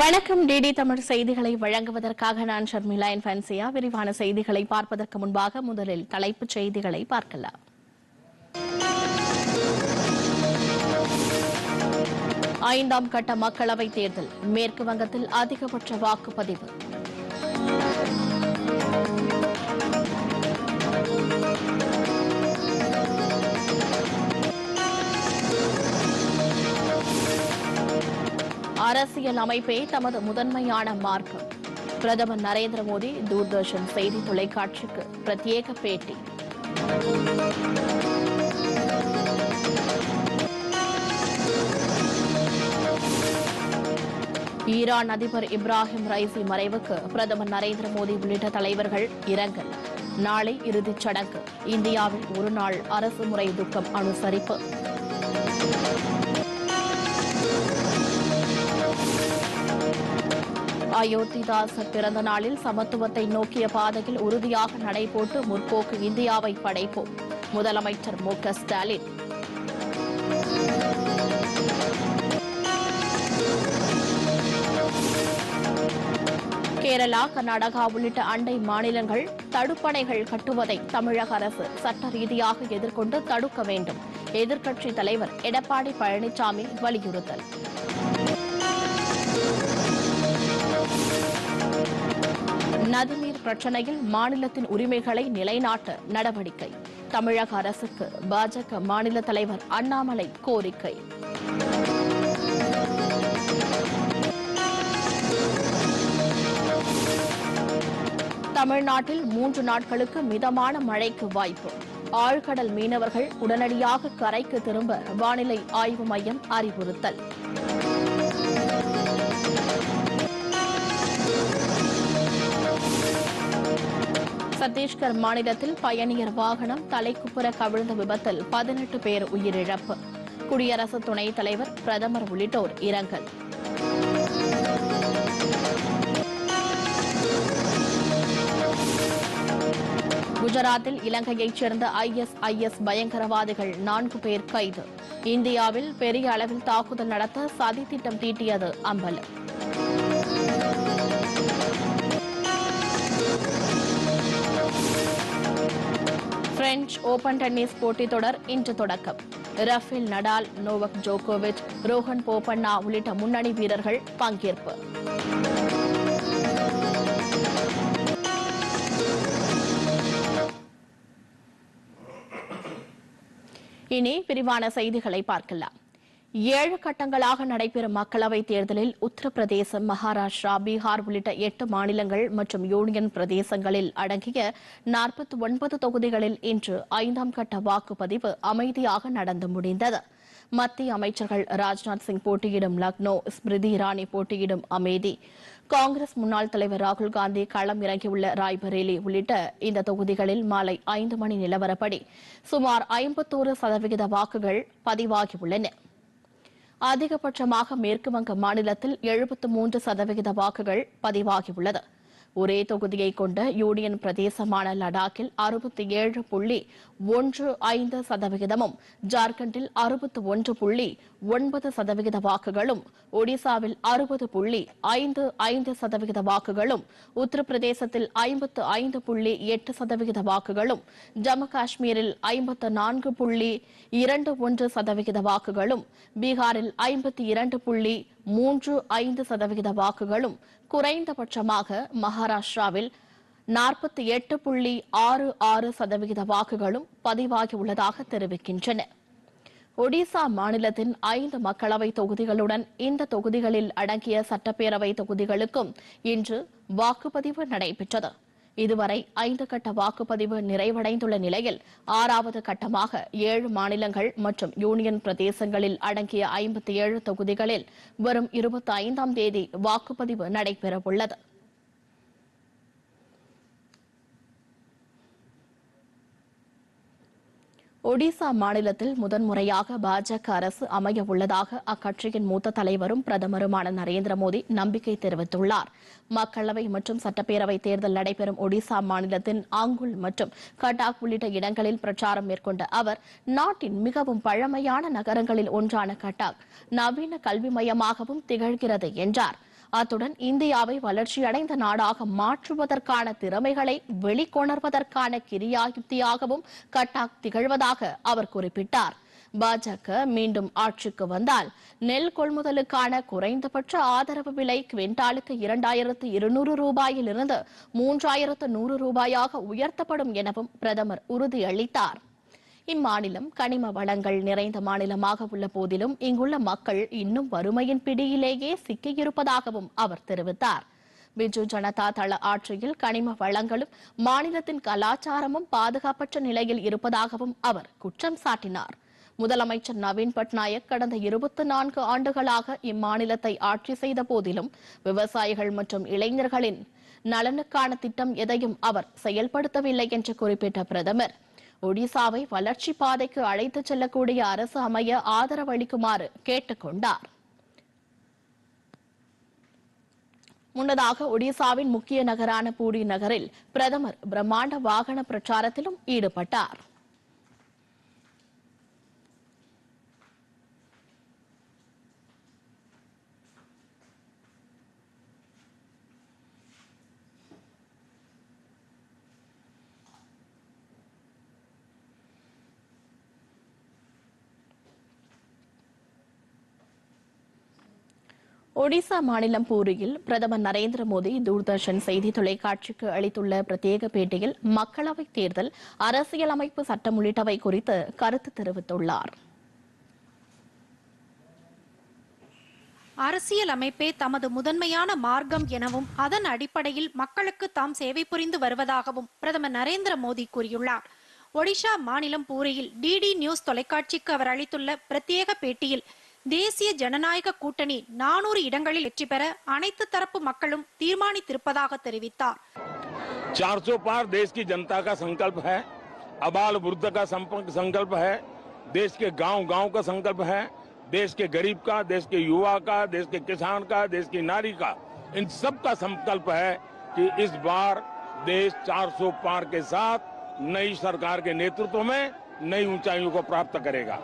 வணக்கம். டிடி தமிழ் செய்திகளை வழங்குவதற்காக நான் ஷர்மிளா. என் ஃபன்சியா விரிவான செய்திகளை பார்ப்பதற்கு முன்பாக முதலில் தலைப்புச் செய்திகளை பார்க்கலாம். ஐந்தாம் கட்ட மக்களவைத் தேர்தல் மேற்கு வங்கத்தில் அதிகபட்ச வாக்குப்பதிவு. அரசியல் அமைப்பே தமது முதன்மையான மார்க்கம். பிரதமர் நரேந்திர மோடி தூர்தர்ஷன் செய்தி தொலைக்காட்சிக்கு பிரத்யேக பேட்டி. ஈரான் அதிபர் இப்ராஹிம் ரைசி மறைவுக்கு பிரதமர் நரேந்திர மோடி உள்ளிட்ட தலைவர்கள் இரங்கல். நாளை இறுதிச் சடங்கு. இந்தியாவில் ஒருநாள் அரசு முறை துக்கம் அனுசரிப்பு. அயோத்திதாசர் பிறந்த நாளில் சமத்துவத்தை நோக்கிய பாதையில் உறுதியாக நடைபோட்டு முற்போக்கு இந்தியாவை படைப்போம். முதலமைச்சர் மு க ஸ்டாலின். கேரளா கர்நாடகா உள்ளிட்ட அண்டை மாநிலங்கள் தடுப்பணைகள் கட்டுவதை தமிழக அரசு சட்ட ரீதியாக எதிர்கொண்டு தடுக்க வேண்டும். எதிர்க்கட்சித் தலைவர் எடப்பாடி பழனிசாமி வலியுறுத்தல். நதிநீர் பிரச்சனையில் மாநிலத்தின் உரிமைகளை நிலைநாட்ட நடவடிக்கை. தமிழக அரசுக்கு பாஜக மாநில தலைவர் அண்ணாமலை கோரிக்கை. தமிழ்நாட்டில் மூன்று நாட்களுக்கு மிதமான மழைக்கு வாய்ப்பு. ஆழ்கடல் மீனவர்கள் உடனடியாக கரைக்கு திரும்ப வானிலை ஆய்வு மையம் அறிவுறுத்தல். சத்தீஸ்கர் மாநிலத்தில் பயணியர் வாகனம் தலைக்குப்புற கவிழ்ந்த விபத்தில் பதினெட்டு பேர் உயிரிழப்பு. குடியரசு துணைத் தலைவர் பிரதமர் உள்ளிட்டோர் இரங்கல். குஜராத்தில் இலங்கையைச் சேர்ந்த ஐஎஸ்ஐஎஸ் பயங்கரவாதிகள் நான்கு பேர் கைது. இந்தியாவில் பெரிய அளவில் தாக்குதல் நடத்த சதித்திட்டம் தீட்டியது அம்பலம் பிரெஞ்ச் ஓபன் டென்னிஸ் போட்டித் தொடர் இன்று தொடக்கம். ரஃபேல் நடால் நோவக் ஜோகோவிச் ரோஹன் போபண்ணா உள்ளிட்ட முன்னணி வீரர்கள் பங்கேற்பு. இனி விரிவான செய்திகளை பார்க்கலாம். ஏழு கட்டங்களாக நடைபெறும் மக்களவைத் தேர்தலில் உத்தரப்பிரதேசம் மகாராஷ்டிரா பீகார் உள்ளிட்ட எட்டு மாநிலங்கள் மற்றும் யூனியன் பிரதேசங்களில் அடங்கிய நாற்பத்தி ஒன்பது தொகுதிகளில் இன்று ஐந்தாம் கட்ட வாக்குப்பதிவு அமைதியாக நடந்து முடிந்தது. மத்திய அமைச்சர்கள் ராஜ்நாத் சிங் போட்டியிடும் லக்னோ ஸ்மிருதி இரானி போட்டியிடும் அமேதி. காங்கிரஸ் முன்னாள் தலைவர் ராகுல் காந்தி களம் இறங்கியுள்ள ராய்பரேலி உள்ளிட்ட இந்த தொகுதிகளில் மாலை ஐந்து மணி நிலவரப்படி சுமார் ஐம்பத்தோரு சதவிகித வாக்குகள் பதிவாகியுள்ளன. அதிகபட்சமாக மேற்கு வங்க மாநிலத்தில் எழுபத்து மூன்று சதவிகித வாக்குகள் பதிவாகியுள்ளது. ஒரே தொகுதியை கொண்ட யூனியன் பிரதேசமான லடாக்கில் அறுபத்தி ஏழு புள்ளி ஒன்று ஐந்து சதவிகிதமும் ஜார்க்கண்டில் அறுபத்து ஒன்று புள்ளி ஒன்பது சதவிகித வாக்குகளும் ஒடிசாவில் அறுபது புள்ளி ஐந்து ஐந்து சதவிகித வாக்குகளும் உத்தரப்பிரதேசத்தில் ஐம்பத்து ஐந்து புள்ளி எட்டு சதவிகித வாக்குகளும் ஜம்மு காஷ்மீரில் ஐம்பத்து நான்கு புள்ளி இரண்டு ஒன்று சதவிகித வாக்குகளும் பீகாரில் ஐம்பத்தி இரண்டு புள்ளி மூன்று ஐந்து சதவிகித வாக்குகளும் குறைந்தபட்சமாக மகாராஷ்டிராவில் நாற்பத்தி எட்டு புள்ளி ஆறு ஆறு சதவிகித வாக்குகளும் பதிவாகியுள்ளதாக தெரிவிக்கின்றன. ஒடிசா மாநிலத்தின் ஐந்து மக்களவை தொகுதிகளுடன் இந்த தொகுதிகளில் அடங்கிய சட்டப்பேரவை தொகுதிகளுக்கும் இன்று வாக்குப்பதிவு நடைபெற்றது. இதுவரை ஐந்து கட்ட வாக்குப்பதிவு நிறைவடைந்துள்ள நிலையில் ஆறாவது கட்டமாக ஏழு மாநிலங்கள் மற்றும் யூனியன் பிரதேசங்களில் அடங்கிய ஐம்பத்தி ஏழு தொகுதிகளில் வரும் இருபத்தி ஐந்தாம் தேதி வாக்குப்பதிவு நடைபெறவுள்ளது. ஒடிசா மாநிலத்தில் முதன்முறையாக பாஜக அரசு அமைய உள்ளதாக அக்கட்சியின் மூத்த தலைவரும் பிரதமருமான நரேந்திர மோடி நம்பிக்கை தெரிவித்துள்ளார். மக்களவை மற்றும் சட்டப்பேரவை தேர்தல் நடைபெறும் ஒடிசா மாநிலத்தின் ஆங்குல் மற்றும் கட்டாக் உள்ளிட்ட இடங்களில் பிரச்சாரம் மேற்கொண்ட அவர் நாட்டின் மிகவும் பழமையான நகரங்களில் ஒன்றான கட்டாக் நவீன கல்வி மையமாகவும் திகழ்கிறது என்றார். அத்துடன் இந்தியாவை வளர்ச்சியடைந்த நாடாக மாற்றுவதற்கான திறமைகளை வெளிக்கொணர்வதற்கான கிரியாயுக்தியாகவும் கட்டாக் திகழ்வதாக அவர் குறிப்பிட்டார். பாஜக மீண்டும் ஆட்சிக்கு வந்தால் நெல் கொள்முதலுக்கான குறைந்தபட்ச ஆதரவு விலை குவிண்டாலுக்கு இரண்டாயிரத்து இருநூறு ரூபாயிலிருந்து மூன்றாயிரத்து நூறு ரூபாயாக உயர்த்தப்படும் எனவும் பிரதமர் உறுதியளித்தார். இம்மாநிலம் கனிம வளங்கள் நிறைந்த மாநிலமாக உள்ள போதிலும் இங்குள்ள மக்கள் இன்னும் வறுமையின் பிடியிலேயே சிக்கியிருப்பதாகவும் அவர் தெரிவித்தார். பிஜு ஜனதா தள ஆட்சியில் கனிம வளங்களும் மாநிலத்தின் கலாச்சாரமும் பாதுகாப்பற்ற நிலையில் இருப்பதாகவும் அவர் குற்றம் சாட்டினார். முதலமைச்சர் நவீன் பட்நாயக் கடந்த இருபத்தி நான்கு ஆண்டுகளாக இம்மாநிலத்தை ஆட்சி செய்த போதிலும் விவசாயிகள் மற்றும் இளைஞர்களின் நலனுக்கான திட்டம் எதையும் அவர் செயல்படுத்தவில்லை என்று குறிப்பிட்ட பிரதமர். ஒடிசாவை வளர்ச்சி பாதைக்கு அழைத்துச் செல்லக்கூடிய அரசு அமைய ஆதரவளிக்குமாறு கேட்டுக்கொண்டார். முன்னதாக ஒடிசாவின் முக்கிய நகரான பூரி நகரில் பிரதமர் பிரம்மாண்ட வாகன பிரச்சாரத்திலும் ஈடுபட்டார். ஒடிசா மாநிலம் பூரியில் பிரதமர் நரேந்திர மோடி தூர்தர்ஷன் செய்தி தொலைக்காட்சிக்கு அளித்துள்ள பிரத்யேக பேட்டியில் மக்களவைத் தேர்தல் அரசியலமைப்பு சட்டம் உள்ளிட்டவை குறித்து கருத்து தெரிவித்துள்ளார். அரசியல் அமைப்பே தமது முதன்மையான மார்க்கம் எனவும் அதன் அடிப்படையில் மக்களுக்கு தாம் சேவை புரிந்து வருவதாகவும் பிரதமர் நரேந்திர மோடி கூறியுள்ளார். ஒடிஷா மாநிலம் பூரியில் டிடி நியூஸ் தொலைக்காட்சிக்கு அவர் அளித்துள்ள பிரத்யேக பேட்டியில் தேசிய ஜனநாயக கூட்டணி நானூறு இடங்களில் வெற்றி பெற அனைத்து தரப்பு மக்களும் தீர்மானித்திருப்பதாக தெரிவித்தார் 400 पार देश की जनता का संकल्प है अबाल वृद्ध का संपर्क संकल्प है देश के गांव गांव का संकल्प है देश के गरीब का देश के युवा का देश के किसान का देश की नारी का इन सब का संकल्प है कि इस बार देश 400 पार के साथ नई सरकार के नेतृत्व में नई ऊंचाइयों को प्राप्त करेगा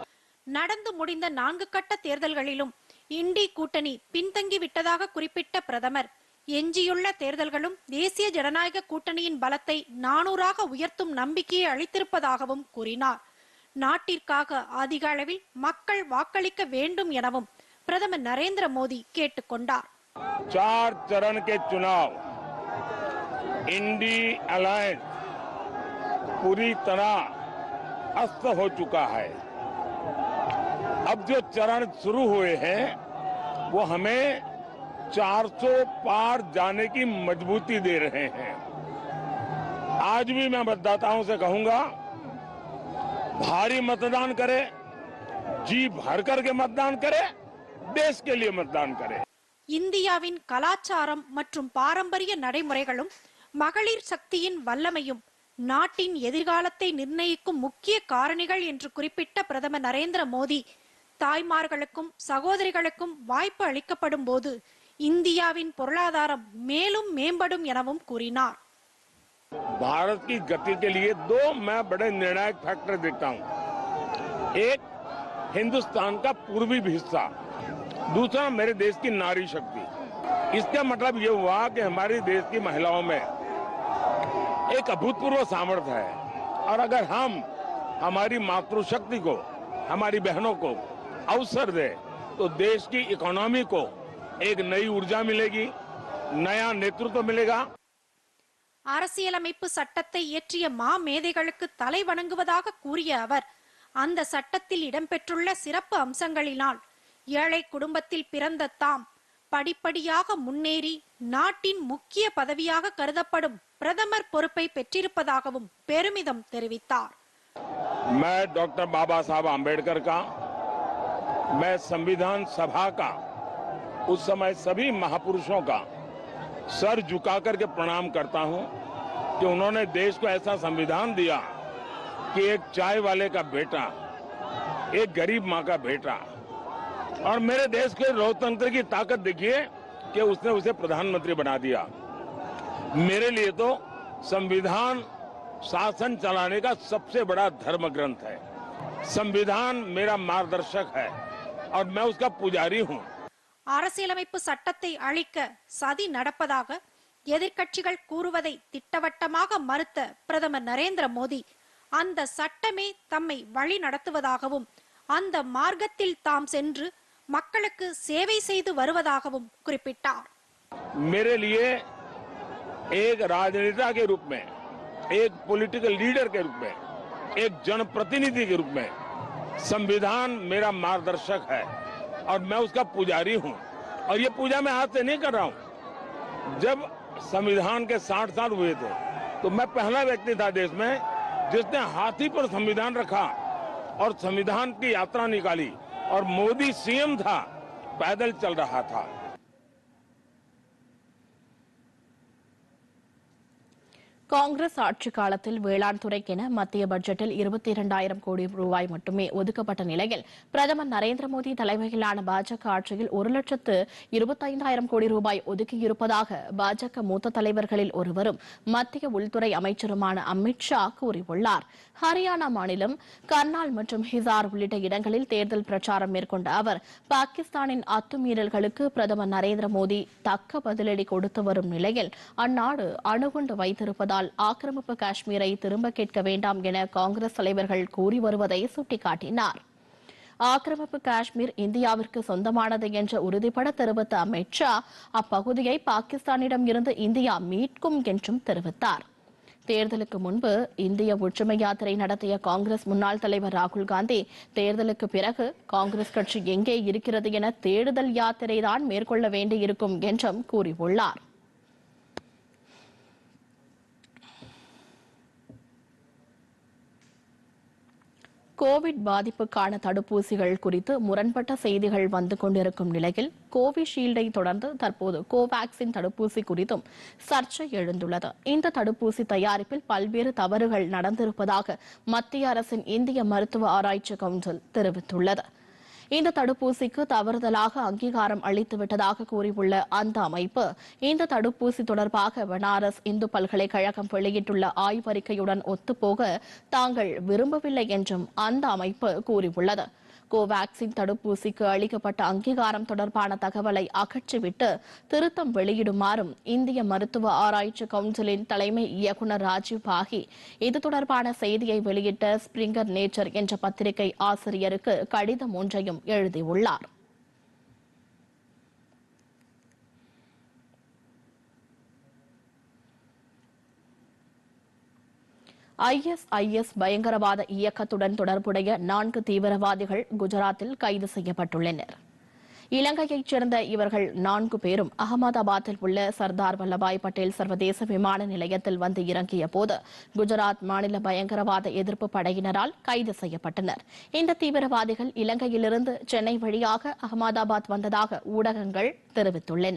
நடந்து முடிந்த நான்கு கட்ட தேர்தல்களிலும் இண்டி கூட்டணி பின்தங்கி விட்டதாக குறிப்பிட்ட பிரதமர் எஞ்சியுள்ள தேர்தல்களும் தேசிய ஜனநாயக கூட்டணியின் பலத்தை நானூறாக உயர்த்தும் நம்பிக்கையை அளித்திருப்பதாகவும் கூறினார் நாட்டிற்காக அதிக அளவில் மக்கள் வாக்களிக்க வேண்டும் எனவும் பிரதமர் நரேந்திர மோடி கேட்டுக்கொண்டார் चार चरण के चुनाव इंडी अलायंस पूरी तरह अस्त हो चुका है अब जो चरण शुरू हुए हैं वो हमें 400 पार जाने की मजबूती दे रहे हैं आज भी मैं मतदाताओं से कहूंगा भारी मतदान करें जी भर करके मतदान करें देश के लिए मतदान करें இந்தியாவின் கலாச்சாரம் மற்றும் பாரம்பரிய நடைமுறைகளும் மகளிர் சக்தியின் வல்லமையும் நாட்டின் எதிர்காலத்தை நிர்ணயிக்கும் முக்கிய காரணிகள் என்று குறிப்பிட்ட பிரதமர் நரேந்திர மோடி தாய்மார்களுக்கும் சகோதரிகளுக்கும் வாய்ப்பு அளிக்கப்படும் போது இந்தியாவின் பொருளாதாரம் மேலும் மேம்படும் எனவும் கூறினார் भारत की गति के लिए दो मैं बड़े निर्णायक फैक्टर देखता हूं एक हिंदुस्तान का पूर्वी हिस्सा दूसरा मेरे देश की नारी शक्ति इसका मतलब ये हुआ कि हमारे देश की महिलाओं में एक अभूतपूर्व सामर्थ्य है और अगर हम हमारी मातृशक्ति को हमारी बहनों को अवसर दे तो देश की इकोनॉमी को एक नई ऊर्जा मिलेगी नया नेतृत्व मिलेगा அரசியலமைப்பு சட்டத்தை இயற்றிய மா மேதைகளுக்கு தலை வணங்குவதாக கூறிய அவர் அந்த சட்டத்தில் இடம்பெற்றுள்ள சிறப்பு அம்சங்களினால் ஏழை குடும்பத்தில் பிறந்த தாம் படிப்படியாக முன்னேறி நாட்டின் முக்கிய பதவியாக கருதப்படும் பிரதமர் பொறுப்பை பெற்றிருப்பதாகவும் பெருமிதம் தெரிவித்தார் मैं डॉक्टर बाबा साहब आम्बेडकर का मैं संविधान सभा का, उस समय सभी महापुरुषों का सर झुका करके प्रणाम करता हूँ कि उन्होंने देश को ऐसा संविधान दिया कि एक चाय वाले का बेटा, एक गरीब माँ का बेटा और मेरे देश के लोकतंत्र की ताकत देखिए कि उसने उसे प्रधानमंत्री बना दिया। मेरे लिए तो संविधान शासन चलाने का सबसे बड़ा धर्म ग्रंथ है। संविधान मेरा मार्गदर्शक है। और मैं उसका पुजारी हूं அரசியலமைப்பு சட்டத்தை அழிக்க சதி நடப்பதாக எதிர்க்கட்சிகள் கூறுவதை திட்டவட்டமாக மறுத்த பிரதமர் நரேந்திர மோடி அந்த சட்டமே தம்மை வழி நடத்துவதாகவும் அந்த மார்க்கத்தில் தாம் சென்று மக்களுக்கு சேவை செய்து வருவதாகவும் குறிப்பிட்டார் मेरे लिए एक राजनेता के रूप में एक पॉलिटिकल लीडर के रूप में एक जनप्रतिनिधि के रूप में संविधान मेरा मार्गदर्शक है और मैं उसका पुजारी हूँ। और ये पूजा मैं हाथ से नहीं कर रहा हूँ। जब संविधान के 60 साल हुए थे तो मैं पहला व्यक्ति था देश में जिसने हाथी पर संविधान रखा और संविधान की यात्रा निकाली और मोदी सीएम था, पैदल चल रहा था। காங்கிரஸ் ஆட்சி காலத்தில் வேளாண் துறைக்கென மத்திய பட்ஜெட்டில் இருபத்தி இரண்டாயிரம் கோடி ரூபாய் மட்டுமே ஒதுக்கப்பட்ட நிலையில் பிரதமர் நரேந்திர மோடி தலைமையிலான பாஜக ஆட்சியில் ஒரு லட்சத்து இருபத்தைந்தாயிரம் கோடி ரூபாய் ஒதுக்கியிருப்பதாக பாஜக மூத்த தலைவர்களில் ஒருவரும் மத்திய உள்துறை அமைச்சருமான அமித் ஷா கூறியுள்ளார். ஹரியானா மாநிலம் கர்னால் மற்றும் ஹிசார் உள்ளிட்ட இடங்களில் தேர்தல் பிரச்சாரம் மேற்கொண்ட அவர் பாகிஸ்தானின் அத்துமீறல்களுக்கு பிரதமர் நரேந்திர மோடி தக்க பதிலடி கொடுத்து வரும் நிலையில் அந்நாடு அணுகுண்டு வைத்திருப்பதால் ஆக்கிரமிப்பு காஷ்மீரை திரும்ப கேட்க வேண்டாம் என காங்கிரஸ் தலைவர்கள் கூறி வருவதை சுட்டிக்காட்டினார். ஆக்கிரமிப்பு காஷ்மீர் இந்தியாவிற்கு சொந்தமானது என்று உறுதிபட தெரிவித்த அமித் ஷா அப்பகுதியை பாகிஸ்தானிடம் இருந்து இந்தியா மீட்கும் என்றும் தெரிவித்தார். தேர்தலுக்கு முன்பு இந்திய ஒற்றுமை யாத்திரை நடத்திய காங்கிரஸ் முன்னாள் தலைவர் ராகுல் காந்தி தேர்தலுக்கு பிறகு காங்கிரஸ் கட்சி எங்கே இருக்கிறது என தேடுதல் யாத்திரை தான் மேற்கொள்ள வேண்டியிருக்கும் என்றும் கூறியுள்ளார். கோவிட் பாதிப்புக்கான தடுப்பூசிகள் குறித்து முரண்பட்ட செய்திகள் வந்து கொண்டிருக்கும் நிலையில் கோவிஷீல்டை தொடர்ந்து தற்போது கோவாக்சின் தடுப்பூசி குறித்தும் சர்ச்சை எழுந்துள்ளது. இந்த தடுப்பூசி தயாரிப்பில் பல்வேறு தவறுகள் நடந்திருப்பதாக மத்திய அரசின் இந்திய மருத்துவ ஆராய்ச்சி கவுன்சில் தெரிவித்துள்ளது. இந்த தடுப்பூசிக்கு தவறுதலாக அங்கீகாரம் அளித்துவிட்டதாக கூறியுள்ள அந்த அமைப்பு இந்த தடுப்பூசி தொடர்பாக பனாரஸ் இந்து பல்கலைக்கழகம் வெளியிட்டுள்ள ஆய்வறிக்கையுடன் ஒத்துப்போக தாங்கள் விரும்பவில்லை என்றும் அந்த அமைப்பு கூறியுள்ளது. கோவாக்சின் தடுப்பூசிக்கு அளிக்கப்பட்ட அங்கீகாரம் தொடர்பான தகவலை அகற்றிவிட்டு திருத்தம் வெளியிடுமாறும் இந்திய மருத்துவ ஆராய்ச்சி கவுன்சிலின் தலைமை இயக்குநர் ராஜீவ் பாகி இது தொடர்பான செய்தியை வெளியிட்ட ஸ்பிரிங்கர் நேச்சர் என்ற பத்திரிகை ஆசிரியருக்கு கடிதம் ஒன்றையும் எழுதியுள்ளார். ஐஎஸ்ஐஎஸ் பயங்கரவாத இயக்கத்துடன் தொடர்புடைய நான்கு தீவிரவாதிகள் குஜராத்தில் கைது செய்யப்பட்டுள்ளனர். இலங்கையைச் சேர்ந்த இவர்கள் நான்கு பேரும் அகமதாபாத்தில் உள்ள சர்தார் வல்லபாய் பட்டேல் சர்வதேச விமான நிலையத்தில் வந்து இறங்கிய போது குஜராத் மாநில பயங்கரவாத எதிர்ப்பு படையினரால் கைது செய்யப்பட்டனர். இந்த தீவிரவாதிகள் இலங்கையிலிருந்து சென்னை வழியாக அகமதாபாத் வந்ததாக ஊடகங்கள் தெரிவித்துள்ளன.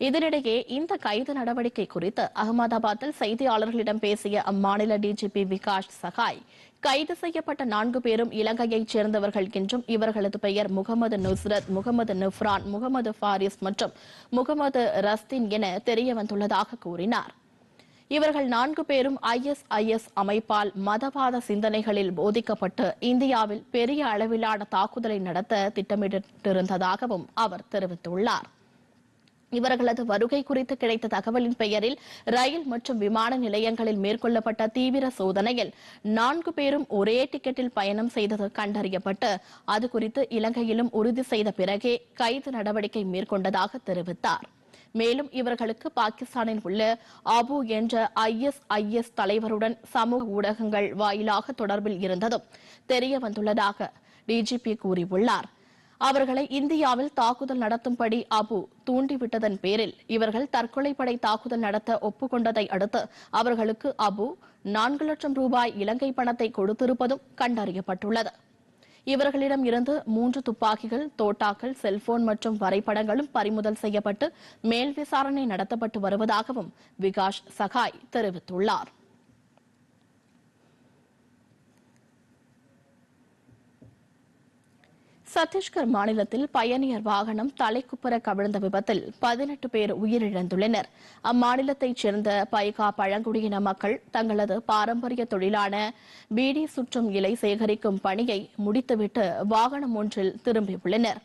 இதனிடையே இந்த கைது நடவடிக்கை குறித்து அகமதாபாத்தில் செய்தியாளர்களிடம் பேசிய அம்மாநில டிஜிபி விகாஷ் சகாய் கைது செய்யப்பட்ட நான்கு பேரும் இலங்கையைச் சேர்ந்தவர்கள் என்றும் இவர்களது பெயர் முகமது நுஸ்ரத் முகமது நுஃப்ரான் முகமது ஃபாரிஸ் மற்றும் முகமது ரஸ்தின் என தெரிய வந்துள்ளதாக கூறினார். இவர்கள் நான்கு பேரும் ஐஎஸ்ஐஎஸ் அமைப்பால் மதவாத சிந்தனைகளில் போதிக்கப்பட்டு இந்தியாவில் பெரிய அளவிலான தாக்குதலை நடத்த திட்டமிட்டிருந்ததாகவும் அவர் தெரிவித்துள்ளார். இவர்களது வருகை குறித்து கிடைத்த தகவலின் பெயரில் ரயில் மற்றும் விமான நிலையங்களில் மேற்கொள்ளப்பட்ட தீவிர சோதனையில் நான்கு பேரும் ஒரே டிக்கெட்டில் பயணம் செய்தது கண்டறியப்பட்டு அது குறித்து இலங்கையிலும் உறுதி செய்த பிறகே கைது நடவடிக்கை மேற்கொண்டதாக தெரிவித்தார். மேலும் இவர்களுக்கு பாகிஸ்தானில் உள்ள அபு என்ற ஐஎஸ்ஐஎஸ் தலைவருடன் சமூக ஊடகங்கள் வாயிலாக தொடர்பில் இருந்ததும் தெரிய வந்துள்ளதாக டிஜிபி கூறியுள்ளார். அவர்களை இந்தியாவில் தாக்குதல் நடத்தும்படி அபு தூண்டிவிட்டதன் பேரில் இவர்கள் தற்கொலைப்படை தாக்குதல் நடத்த ஒப்புக்கொண்டதை அடுத்து அவர்களுக்கு அபு நான்கு லட்சம் ரூபாய் இலங்கை பணத்தை கொடுத்திருப்பதும் கண்டறியப்பட்டுள்ளது. இவர்களிடம் இருந்து மூன்று துப்பாக்கிகள் தோட்டாக்கள் செல்போன் மற்றும் வரைபடங்களும் பறிமுதல் செய்யப்பட்டு மேல் விசாரணை நடத்தப்பட்டு வருவதாகவும் விகாஷ் சகாய் தெரிவித்துள்ளார். சத்தீஸ்கர் மாநிலத்தில் பயணியர் வாகனம் தலைக்குப்புற கவிழ்ந்த விபத்தில் பதினெட்டு பேர் உயிரிழந்துள்ளனர். அம்மாநிலத்தைச் சேர்ந்த பைகா பழங்குடியின மக்கள் தங்களது பாரம்பரிய தொழிலான பீடி சுற்றும் இலை சேகரிக்கும் பணியை முடித்துவிட்டு வாகனம் ஒன்றில் திரும்பியுள்ளனர்.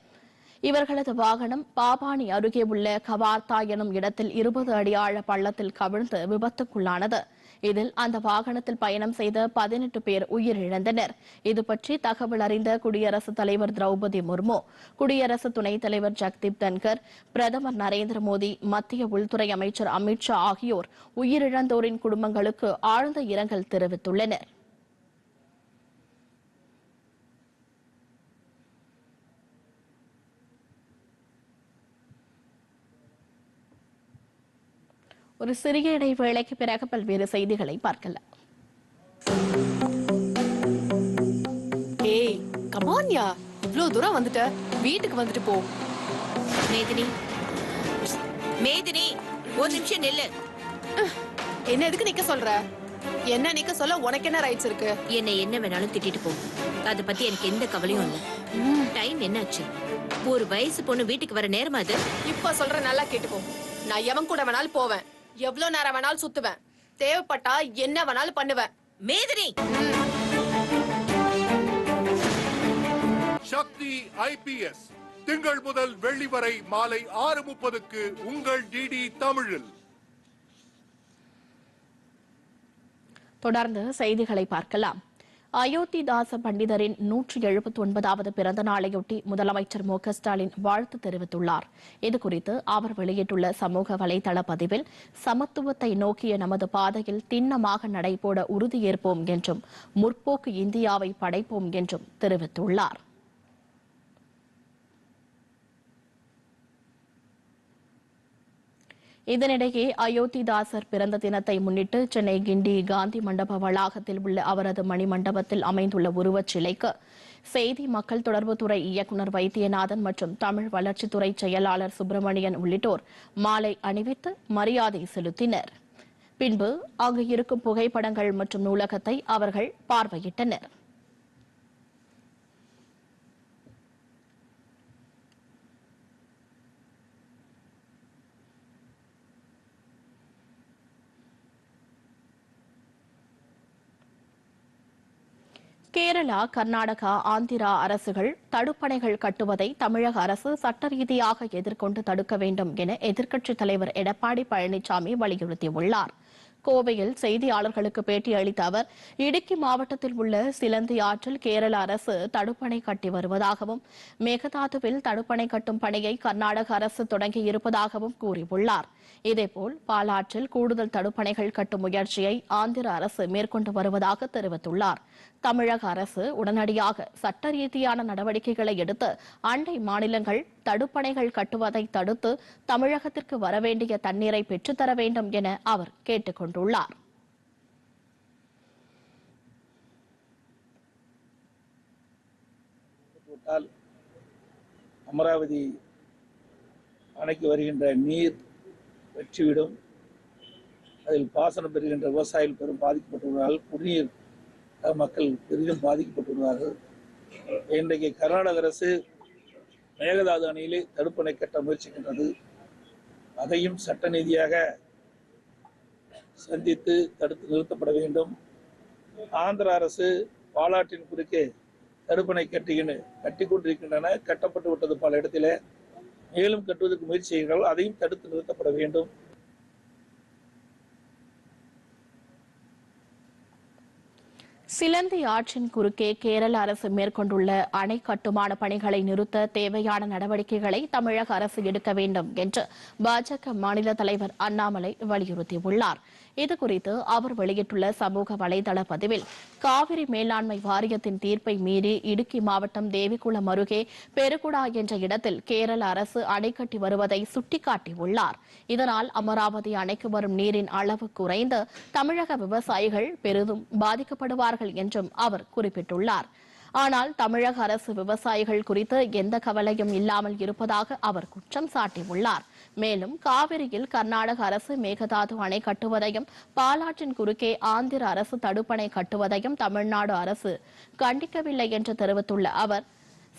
இவர்களது வாகனம் பாபானி அருகே உள்ள கவார்த்தா எனும் இடத்தில் இருபது அடி ஆழ பள்ளத்தில் கவிழ்ந்து விபத்துக்குள்ளானது. இதில் அந்த வாகனத்தில் பயணம் செய்த பதினெட்டு பேர் உயிரிழந்தனர். இது பற்றி தகவல் அறிந்த குடியரசுத் தலைவர் திரௌபதி முர்மு குடியரசு துணைத் தலைவர் ஜக்தீப் தன்கர் பிரதமர் நரேந்திர மோடி மத்திய உள்துறை அமைச்சர் அமித் ஷா ஆகியோர் உயிரிழந்தோரின் குடும்பங்களுக்கு ஆழ்ந்த இரங்கல் தெரிவித்துள்ளனர். ஒரு சிறிய இடைவேளைக்கு பிறகு பல்வேறு செய்திகளை பார்க்கலாம். ஏய் கமான்யா இவ்ளோ தூரம் வந்துட்ட. வீட்டுக்கு வந்துட்டு போ. மேதினி. மேதினி ஒரு நிமிஷம் நில்லு. என்ன எதுக்கு நிக்க சொல்ற? என்ன நிக்க சொல்ல உனக்கு என்ன ரைட்ஸ் இருக்கு? என்னை என்ன வேணாலும் திட்டிட்டு போ. அத பத்தி எனக்கு எந்த கவலையும் இல்ல. டைம் என்னாச்சு? ஒரு வயசு பொண்ணு வீட்டுக்கு வர நேரமா அது? இப்ப சொல்ற நல்லா கேட்டுக்கோ. நான் எவன் கூட வேணாலும் போவேன். எவ்வளவு நேரம் வேணாலும் சுத்துவேன். தேவைப்பட்டா என்ன வேணாலும் பண்ணுவேன். மேதினி! சக்தி ஐபிஎஸ் திங்கள் முதல் வெள்ளி வரை மாலை ஆறு முப்பதுக்கு உங்கள் டிடி தமிழில். தொடர்ந்து செய்திகளை பார்க்கலாம். அயோத்திதாச பண்டிதரின் நூற்றி எழுபத்தி ஒன்பதாவது பிறந்த நாளையொட்டி முதலமைச்சர் மு க ஸ்டாலின் வாழ்த்து தெரிவித்துள்ளார். இதுகுறித்து அவர் வெளியிட்டுள்ள சமூக வலைதள பதிவில் சமத்துவத்தை நோக்கிய நமது பாதையில் திண்ணமாக நடைபோட உறுதியேற்போம் என்றும் முற்போக்கு இந்தியாவை படைப்போம் என்றும் தெரிவித்துள்ளார். இதனிடையே அயோத்திதாசர் பிறந்த தினத்தை முன்னிட்டு சென்னை கிண்டி காந்தி மண்டப வளாகத்தில் உள்ள அவரது மணிமண்டபத்தில் அமைந்துள்ள உருவச் சிலைக்கு செய்தி மக்கள் தொடர்புத்துறை இயக்குநர் வைத்தியநாதன் மற்றும் தமிழ் வளர்ச்சித்துறை செயலாளர் சுப்பிரமணியன் உள்ளிட்டோர் மாலை அணிவித்து மரியாதை செலுத்தினர். பின்பு அங்கு இருக்கும் புகைப்படங்கள் மற்றும் நூலகத்தை அவர்கள் பார்வையிட்டனர். கேரளா கர்நாடகா ஆந்திரா அரசுகள் தடுப்பணைகள் கட்டுவதை தமிழக அரசு சட்ட ரீதியாக எதிர்கொண்டு தடுக்க வேண்டும் என எதிர்க்கட்சித் தலைவர் எடப்பாடி பழனிசாமி வலியுறுத்தியுள்ளார். கோவையில் செய்தியாளர்களுக்கு பேட்டியளித்த அவர் இடுக்கி மாவட்டத்தில் உள்ள சிலந்தி ஆற்றில் கேரள அரசு தடுப்பணை கட்டி வருவதாகவும் மேகதாதுவில் தடுப்பணை கட்டும் பணியை கர்நாடக அரசு தொடங்கி இருப்பதாகவும் கூறியுள்ளார். இதேபோல் பாலாற்றில் கூடுதல் தடுப்பணைகள் கட்டும் முயற்சியை ஆந்திர அரசு மேற்கொண்டு வருவதாக தெரிவித்துள்ளார். தமிழக அரசு உடனடியாக சட்ட ரீதியான நடவடிக்கைகளை எடுத்து அண்டை மாநிலங்கள் தடுப்பணைகள் கட்டுவதை தடுத்து தமிழகத்திற்கு வரவேண்டிய தண்ணீரை பெற்றுத்தர வேண்டும் என அவர் கேட்டுக் கொண்டுள்ளார். போட்டால் அமராவதி அணைக்கு வருகின்ற நீர் வெற்றிவிடும் அதில் பாசனம் பெறுகின்ற விவசாயிகள் பெரும் பாதிக்கப்பட்டுள்ளார்கள் குடிநீர் மக்கள் பெரிதும் பாதிக்கப்பட்டுள்ளார்கள் இன்றைக்கு கர்நாடக அரசு மேகதாது அணையிலே தடுப்பணை கட்ட முயற்சிக்கின்றது. அதையும் சட்ட நீதியாக சந்தித்து தடுத்து நிறுத்தப்பட வேண்டும். ஆந்திர அரசு பாலாற்றின் குறுக்கே தடுப்பணை கட்டுகின்ற கட்டி கொண்டிருக்கின்றன கட்டப்பட்டு விட்டது பல இடத்திலே. மேலும் கட்டுவதற்கு முயற்சி செய்கிறார்கள் அதையும் தடுத்து நிறுத்தப்பட வேண்டும். சிலந்தி ஆற்றின் குறுக்கே கேரள அரசு மேற்கொண்டுள்ள அணை கட்டுமான பணிகளை நிறுத்த தேவையான நடவடிக்கைகளை தமிழக அரசு எடுக்க வேண்டும் என்று பாஜக மாநில தலைவர் அண்ணாமலை வலியுறுத்தியுள்ளார். இதுகுறித்து அவர் வெளியிட்டுள்ள சமூக வலைதள பதிவில் காவிரி மேலாண்மை வாரியத்தின் தீர்ப்பை மீறி இடுக்கி மாவட்டம் தேவிக்குளம் அருகே பெருகுடா என்ற இடத்தில் கேரள அரசு அணை கட்டி வருவதை சுட்டிக்காட்டியுள்ளார். இதனால் அமராவதி அணைக்கு வரும் நீரின் அளவு குறைந்து தமிழக விவசாயிகள் பெரிதும் பாதிக்கப்படுவார்கள் என்றும் அவர் குறிப்பிட்டுள்ளார். ஆனால் தமிழக அரசு விவசாயிகள் குறித்து எந்த கவலையும் இல்லாமல் இருப்பதாக அவர் குற்றம் சாட்டியுள்ளார். மேலும் காவிரியில் கர்நாடக அரசு மேகதாது அணை கட்டுவதையும் பாலாற்றின் குறுக்கே ஆந்திர அரசு தடுப்பணை கட்டுவதையும் தமிழ்நாடு அரசு கண்டிக்கவில்லை என்று தெரிவித்துள்ள அவர்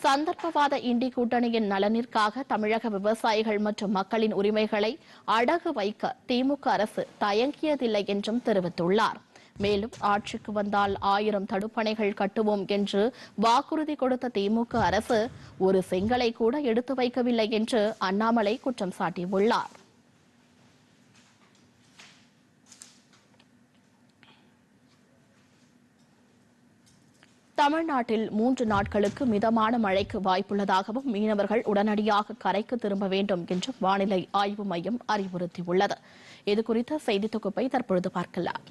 சந்தர்ப்பவாத இண்டி கூட்டணியின் நலனிற்காக தமிழக விவசாயிகள் மற்றும் மக்களின் உரிமைகளை அடகு வைக்க திமுக அரசு தயங்கியதில்லை என்றும் தெரிவித்துள்ளார். மேலும் ஆட்சிக்கு வந்தால் ஆயிரம் தடுப்பணைகள் கட்டுவோம் என்று வாக்குறுதி கொடுத்த திமுக அரசு ஒரு செங்கலை கூட எடுத்து வைக்கவில்லை என்று அண்ணாமலை குற்றம் சாட்டியுள்ளார். தமிழ்நாட்டில் மூன்று நாட்களுக்கு மிதமான மழைக்கு வாய்ப்புள்ளதாகவும் மீனவர்கள் உடனடியாக கரைக்கு திரும்ப வேண்டும் என்றும் வானிலை ஆய்வு மையம் அறிவுறுத்தியுள்ளது. இதுகுறித்த செய்தி தொகுப்பை தற்பொழுது பார்க்கலாம்.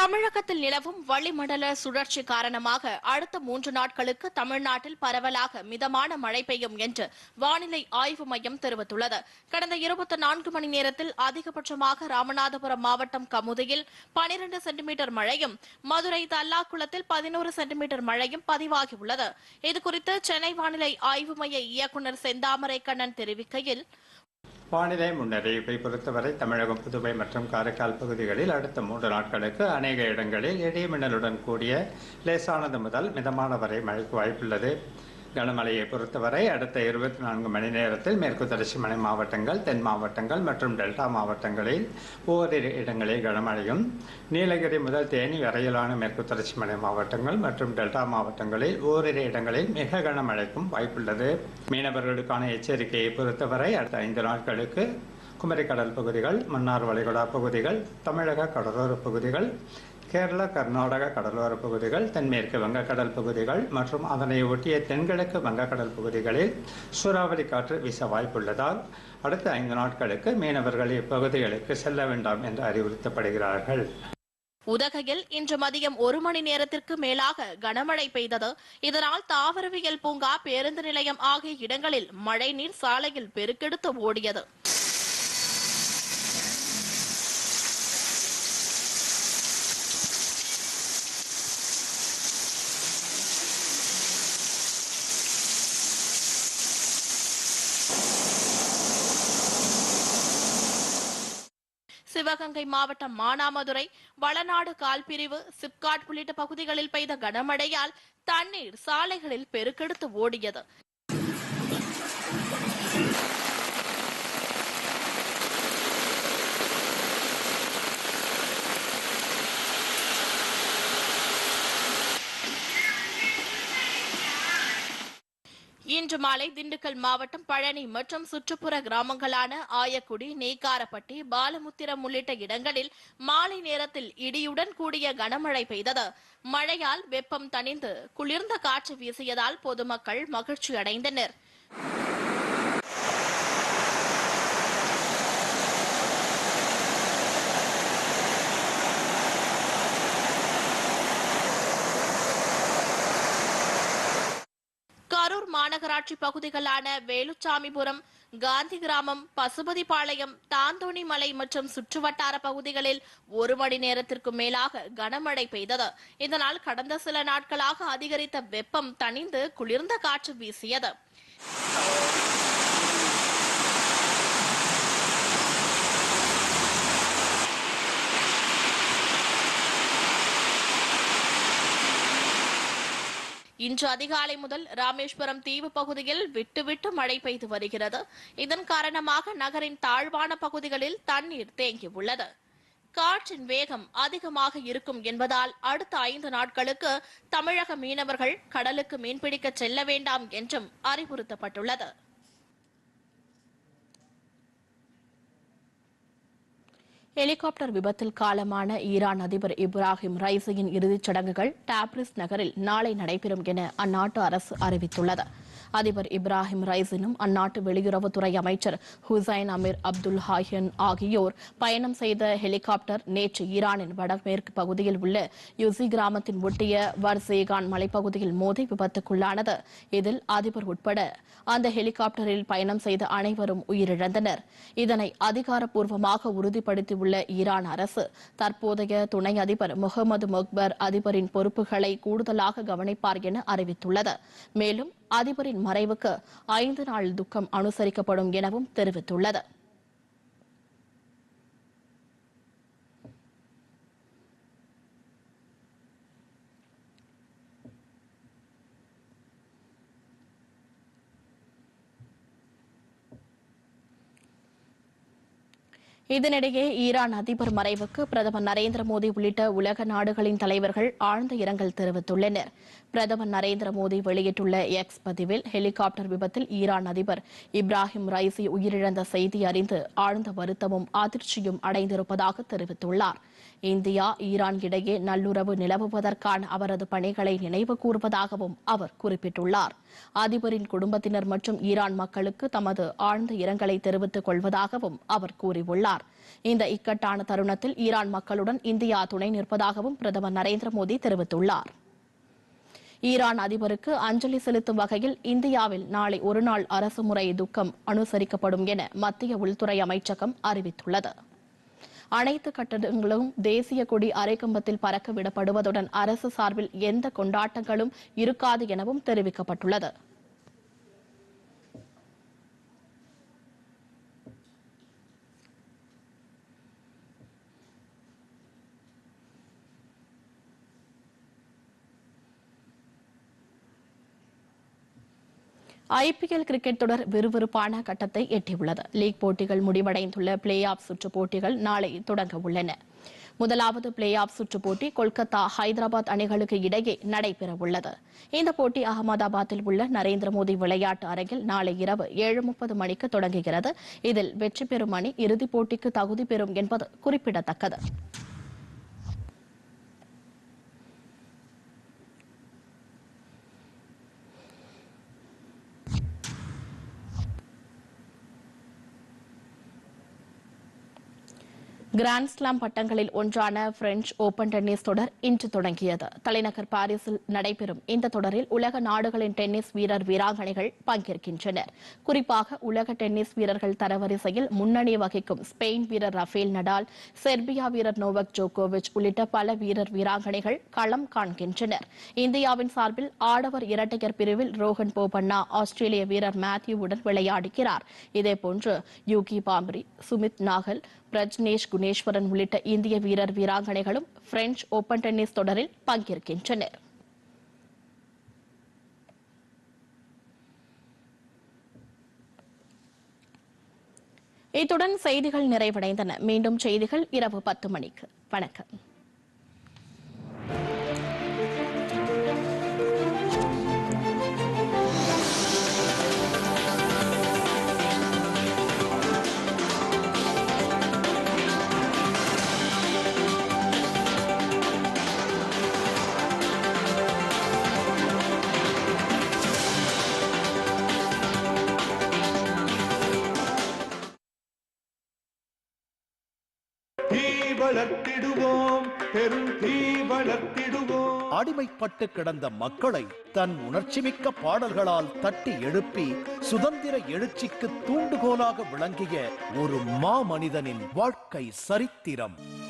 தமிழகத்தில் நிலவும் வளிமண்டல சுழற்சி காரணமாக அடுத்த மூன்று நாட்களுக்கு தமிழ்நாட்டில் பரவலாக மிதமான மழை பெய்யும் என்று வானிலை ஆய்வு மையம் தெரிவித்துள்ளது. கடந்த இருபத்தி நான்கு மணி நேரத்தில் அதிகபட்சமாக ராமநாதபுரம் மாவட்டம் கமுதியில் பனிரெண்டு சென்டிமீட்டர் மழையும் மதுரை தல்லாக்குளத்தில் பதினோரு சென்டிமீட்டர் மழையும் பதிவாகியுள்ளது. இதுகுறித்து சென்னை வானிலை ஆய்வு மைய இயக்குநர் செந்தாமரை கண்ணன் தெரிவிக்கையில் வானிலை முன்னறிவிப்பை பொறுத்தவரை தமிழகம் புதுவை மற்றும் காரைக்கால் பகுதிகளில் அடுத்த மூன்று நாட்களுக்கு அநேக இடங்களில் இடி மின்னலுடன் கூடிய லேசானது முதல் மிதமான வரை மழைக்கு வாய்ப்புள்ளது. கனமழையை பொறுத்தவரை அடுத்த இருபத்தி நான்கு மணி நேரத்தில் மேற்கு தொடர்ச்சி மலை மாவட்டங்கள் தென் மாவட்டங்கள் மற்றும் டெல்டா மாவட்டங்களில் ஓரிரு இடங்களில் கனமழையும். நீலகிரி முதல் தேனி வரையிலான மேற்கு தொடர்ச்சி மலை மாவட்டங்கள் மற்றும் டெல்டா மாவட்டங்களில் ஓரிரு இடங்களில் மிக கனமழைக்கும் வாய்ப்புள்ளது. மீனவர்களுக்கான எச்சரிக்கையை பொறுத்தவரை அடுத்த ஐந்து நாட்களுக்கு குமரிக்கடல் பகுதிகள் மன்னார் வளைகுடா பகுதிகள் தமிழக கடலோர பகுதிகள் கேரளா கர்நாடக கடலோர பகுதிகள் தென்மேற்கு வங்கக்கடல் பகுதிகள் மற்றும் அதனை ஒட்டிய தென்கிழக்கு வங்கக்கடல் பகுதிகளில் சூறாவளி காற்று வீச வாய்ப்புள்ளதால் அடுத்த ஐந்து நாட்களுக்கு மீனவர்கள் இப்பகுதிகளுக்கு செல்ல வேண்டாம் என்று அறிவுறுத்தப்படுகிறார்கள். உதகையில் இன்று மதியம் ஒரு மணி நேரத்திற்கு மேலாக கனமழை பெய்தது. இதனால் தாவரவியல் பூங்கா பேருந்து நிலையம் ஆகிய இடங்களில் மழைநீர் சாலையில் பெருக்கெடுத்து ஓடியது. சிவகங்கை மாவட்டம் மானாமதுரை வளநாடு கால்பிரிவு சிப்காட் உள்ளிட்ட பகுதிகளில் பெய்த கனமழையால் தண்ணீர் சாலைகளில் பெருக்கெடுத்து ஓடியது. இன்று மாலை திண்டுக்கல் மாவட்டம் பழனி மற்றும் சுற்றுப்புற கிராமங்களான ஆயக்குடி நெய்க்காரப்பட்டி பாலமுத்திரம் உள்ளிட்ட இடங்களில் மாலை நேரத்தில் இடியுடன் கூடிய கனமழை பெய்தது. மழையால் வெப்பம் தணிந்து குளிர்ந்த காற்று வீசியதால் பொதுமக்கள் மகிழ்ச்சி அடைந்தனர் மாநகராட்சி பகுதிகளான வேலுச்சாமிபுரம் காந்தி கிராமம் பசுபதிபாளையம் தாந்தோணி மலை மற்றும் சுற்றுவட்டார பகுதிகளில் ஒரு மணி நேரத்திற்கு மேலாக கனமழை பெய்தது. இதனால் கடந்த சில நாட்களாக அதிகரித்த வெப்பம் தணிந்து குளிர்ந்த காற்று வீசியது. இன்று அதிகாலை முதல் ராமேஸ்வரம் தீவு பகுதியில் விட்டுவிட்டு மழை பெய்து வருகிறது. இதன் காரணமாக நகரின் தாழ்வான பகுதிகளில் தண்ணீர் தேங்கியுள்ளது. காற்றின் வேகம் அதிகமாக இருக்கும் என்பதால் அடுத்த ஐந்து நாட்களுக்கு தமிழக மீனவர்கள் கடலுக்கு மீன்பிடிக்க செல்ல வேண்டாம் என்றும் அறிவுறுத்தப்பட்டுள்ளது. ஹெலிகாப்டர் விபத்தில் காலமான ஈரான் அதிபர் இப்ராஹிம் ரைசியின் இறுதிச் சடங்குகள் டாப்ரிஸ் நகரில் நாளை நடைபெறும் என அந்நாட்டு அரசு அறிவித்துள்ளது. அதிபர் இப்ராஹிம் ரைசினும் அந்நாட்டு வெளியுறவுத்துறை அமைச்சர் ஹுசைன் அமீர் அப்துல் ஹாயன் ஆகியோர் பயணம் செய்த ஹெலிகாப்டர் நேற்று ஈரானின் வடமேற்கு பகுதியில் உள்ள யுசி கிராமத்தின் ஒட்டிய வர்சேகான் மலைப்பகுதியில் மோதி விபத்துக்குள்ளானது. இதில் அதிபர் உட்பட அந்த ஹெலிகாப்டரில் பயணம் செய்த அனைவரும் உயிரிழந்தனர். இதனை அதிகாரப்பூர்வமாக உறுதிப்படுத்தியுள்ள ஈரான் அரசு. தற்போதைய துணை அதிபர் முகமது மக்பர் அதிபரின் பொறுப்புகளை கூடுதலாக கவனிப்பார் என அறிவித்துள்ளது. மேலும் அதிபரின் மறைவுக்கு ஐந்து நாள் துக்கம் அனுசரிக்கப்படும் எனவும் தெரிவித்துள்ளது. இதனிடையே ஈரான் அதிபர் மறைவுக்கு பிரதமர் நரேந்திர மோடி உள்ளிட்ட உலக நாடுகளின் தலைவர்கள் ஆழ்ந்த இரங்கல் தெரிவித்துள்ளனர். பிரதமர் நரேந்திர மோடி வெளியிட்டுள்ள எக்ஸ் பதிவில் ஹெலிகாப்டர் விபத்தில் ஈரான் அதிபர் இப்ராஹிம் ரைசி உயிரிழந்த செய்தி அறிந்து ஆழ்ந்த வருத்தமும் அதிர்ச்சியும் அடைந்திருப்பதாக தெரிவித்துள்ளார். இந்தியா ஈரான் இடையே நல்லுறவு நிலவுவதற்கான அவரது பணிகளை நினைவு கூர்வதாகவும் அவர் குறிப்பிட்டுள்ளார். அதிபரின் குடும்பத்தினர் மற்றும் ஈரான் மக்களுக்கு தமது ஆழ்ந்த இரங்கலை தெரிவித்துக் கொள்வதாகவும் அவர் கூறியுள்ளார். இந்த இக்கட்டான தருணத்தில் ஈரான் மக்களுடன் இந்தியா துணை நிற்பதாகவும் பிரதமர் நரேந்திர மோடி தெரிவித்துள்ளார். ஈரான் அதிபருக்கு அஞ்சலி செலுத்தும் வகையில் இந்தியாவில் நாளை ஒருநாள் அரசுமுறை துக்கம் அனுசரிக்கப்படும் என மத்திய உள்துறை அமைச்சகம் அறிவித்துள்ளது. அனைத்து கட்டடங்களும் தேசிய கொடி அரைக்கம்பத்தில் பறக்க விடப்படுவதுடன் அரசு சார்பில் எந்த கொண்டாட்டங்களும் இருக்காது எனவும் தெரிவிக்கப்பட்டுள்ளது. ஐபிஎல் கிரிக்கெட் தொடர் விறுவிறுப்பான கட்டத்தை எட்டியுள்ளது. லீக் போட்டிகள் முடிவடைந்துள்ள பிளே ஆஃப் சுற்று போட்டிகள் நாளை தொடங்க உள்ளன. முதலாவது பிளே ஆஃப் சுற்று போட்டி கொல்கத்தா ஹைதராபாத் அணிகளுக்கு இடையே நடைபெற உள்ளது. இந்த போட்டி அகமதாபாத்தில் உள்ள நரேந்திர மோடி விளையாட்டு அரங்கில் நாளை இரவு ஏழு முப்பது மணிக்கு தொடங்குகிறது. இதில் வெற்றி பெறும் அணி இறுதிப் போட்டிக்கு தகுதி பெறும் என்பது குறிப்பிடத்தக்கது. கிராண்ட்ஸ்லாம் பட்டங்களில் ஒன்றான பிரெஞ்சு ஓபன் டென்னிஸ் தொடர் இன்று தொடங்கியது. தலைநகர் பாரிஸில் நடைபெறும் இந்த தொடரில் உலக நாடுகளின் டென்னிஸ் வீரர் வீராங்கனைகள் பங்கேற்கின்றனர். குறிப்பாக உலக டென்னிஸ் வீரர்கள் தரவரிசையில் முன்னணி வகிக்கும் ஸ்பெயின் வீரர் ரஃபேல் நடால் செர்பியா வீரர் நோவக் ஜோகோவிச் உள்ளிட்ட பல வீரர் வீராங்கனைகள் களம் காண்கின்றனர். இந்தியாவின் சார்பில் ஆடவர் இரட்டையர் பிரிவில் ரோஹன் போபண்ணா ஆஸ்திரேலிய வீரர் மேத்யூவுடன் விளையாடுகிறார். இதேபோன்று யூகி பாம்பரி சுமித் நாகல் பிரஜ்னேஷ் குணேஸ்வரன் உள்ளிட்ட இந்திய வீரர் வீராங்கனைகளும் பிரெஞ்சு ஓபன் டென்னிஸ் தொடரில் பங்கேற்கின்றனர். இத்துடன் செய்திகள் நிறைவடைந்தன. மீண்டும் செய்திகள் இரவு பத்து மணிக்கு. வணக்கம். அடிமைப்பட்டு கிடந்த மக்களை தன் உணர்ச்சிமிக்க பாடல்களால் தட்டி எழுப்பி சுதந்திர எழுச்சிக்கு தூண்டுகோலாக விளங்கிய ஒரு மாமனிதனின் வாழ்க்கை சரித்திரம்.